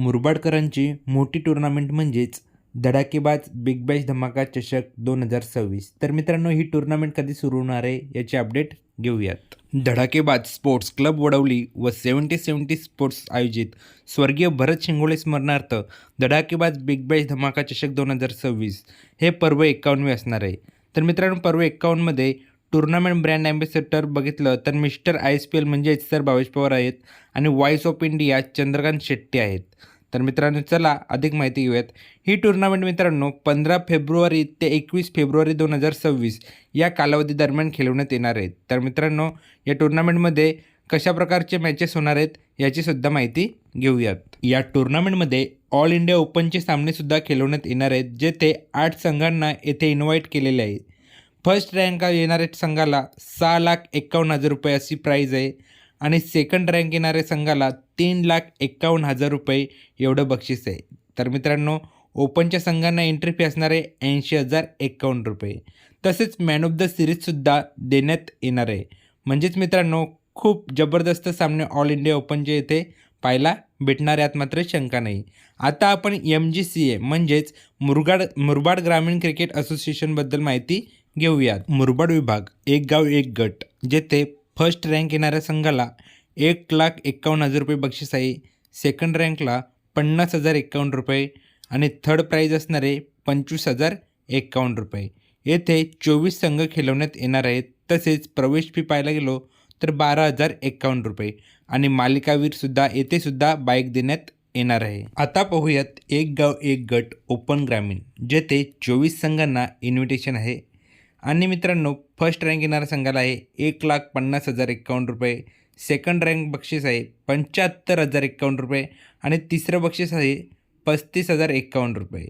मुरबाडकरांची मोठी टुर्नामेंट म्हणजेच धडाकेबाज बिग बॅश धमाका चषक दोन हजार सव्वीस. तर मित्रांनो ही टुर्नामेंट कधी सुरू होणार आहे याची अपडेट घेऊयात. धडाकेबाज स्पोर्ट्स क्लब वडवली व सेवन्टी सेवन्टी स्पोर्ट्स आयोजित स्वर्गीय भरत शिंगोळे स्मरणार्थ धडाकेबाज बिग बॅश धमाका चषक दोन हजार सव्वीस हे पर्व एकावन्नवे असणार आहे. तर मित्रांनो पर्व एकावन्नमध्ये टुर्नामेंट ब्रँड ॲम्बेसेडर बघितलं तर mister I S P L म्हणजेच सर भावेश पवार आहेत आणि voice of India Chandrakant Shetty आहेत. तर मित्रांनो चला अधिक माहिती घेऊयात. ही टुर्नामेंट मित्रांनो पंधरा फेब्रुवारी ते एकवीस फेब्रुवारी दोन हजार सव्वीस या कालावधी दरम्यान खेळवण्यात येणार आहेत. तर मित्रांनो या टुर्नामेंटमध्ये कशा प्रकारचे मॅचेस होणार आहेत याचीसुद्धा माहिती घेऊयात. या टुर्नामेंटमध्ये ऑल इंडिया ओपनचे सामनेसुद्धा खेळवण्यात येणार आहेत जेथे आठ संघांना येथे इन्व्हाइट केलेले आहे. फर्स्ट रँक येणाऱ्या संघाला सहा लाख एक्कावन्न हजार रुपये अशी प्राईज आहे. आणि सेकंड रँक येणाऱ्या संघाला तीन लाख एक्कावन्न हजार रुपये एवढं बक्षीस आहे. तर मित्रांनो ओपनच्या संघांना एंट्री फी असणार आहे ऐंशी हजार एक्कावन्न रुपये. तसेच मॅन ऑफ द सिरीजसुद्धा देण्यात येणार आहे. म्हणजेच मित्रांनो खूप जबरदस्त सामने ऑल इंडिया ओपनचे येथे पाहायला भेटणार यात मात्र शंका नाही. आता आपण एम जी सी ए म्हणजेच मुरगाड मुरबाड ग्रामीण क्रिकेट असोसिएशनबद्दल माहिती घेऊयात. मुरबाड विभाग एक गाव एक गट जेथे फर्स्ट रँक येणाऱ्या संघाला एक लाख एक्कावन्न हजार रुपये बक्षीस आहे. सेकंड रँकला पन्नास हजार एक्कावन्न रुपये आणि थर्ड प्राईज असणारे पंचवीस हजार एक्कावन्न रुपये. येथे चोवीस संघ खेळवण्यात येणार आहेत. तसेच प्रवेश फी पाहायला गेलो तर बारा हजार एक्कावन्न रुपये आणि मालिकावीरसुद्धा येथेसुद्धा बाईक देण्यात येणार आहे. आता पाहूयात एक गाव एक गट ओपन ग्रामीण जेथे चोवीस संघांना इन्व्हिटेशन आहे. आणि मित्रांनो फर्स्ट रँक येणाऱ्या संघाला आहे एक लाख पन्नास हजार एक्कावन्न रुपये. सेकंड रँक बक्षीस आहे पंच्याहत्तर हजार एक्कावन्न रुपये. आणि तिसरं बक्षीस आहे पस्तीस हजार एक्कावन्न रुपये.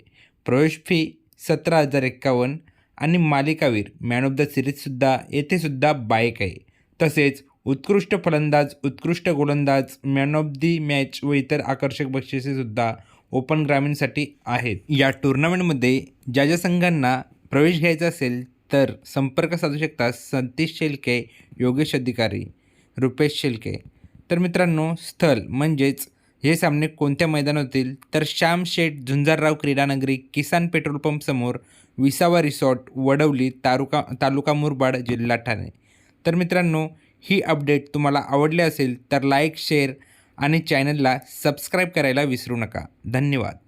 प्रवेश फी सतरा हजार एक्कावन्न. आणि मालिकावीर मॅन ऑफ द सिरीजसुद्धा येथेसुद्धा बाईक आहे. तसेच उत्कृष्ट फलंदाज उत्कृष्ट गोलंदाज मॅन ऑफ दी मॅच व इतर आकर्षक बक्षिसेसुद्धा ओपन ग्रामीणसाठी आहेत. या टुर्नामेंटमध्ये ज्या ज्या संघांना प्रवेश घ्यायचा असेल तर संपर्क साधू शकता सतीश शेलके योगेश अधिकारी रुपेश शेलके. तर मित्रांनो स्थल म्हणजेच हे सामने कोणत्या मैदानात होतील तर श्याम शेठ झुंजारराव क्रीडानगरी किसान पेट्रोल पंप समोर विसावा रिसॉर्ट वडवली तारुका तालुका मुरबाड जिल्हा ठाणे. तर मित्रांनो ही अपडेट तुम्हाला आवडली असेल तर लाईक शेअर आणि चॅनलला सबस्क्राईब करायला विसरू नका. धन्यवाद.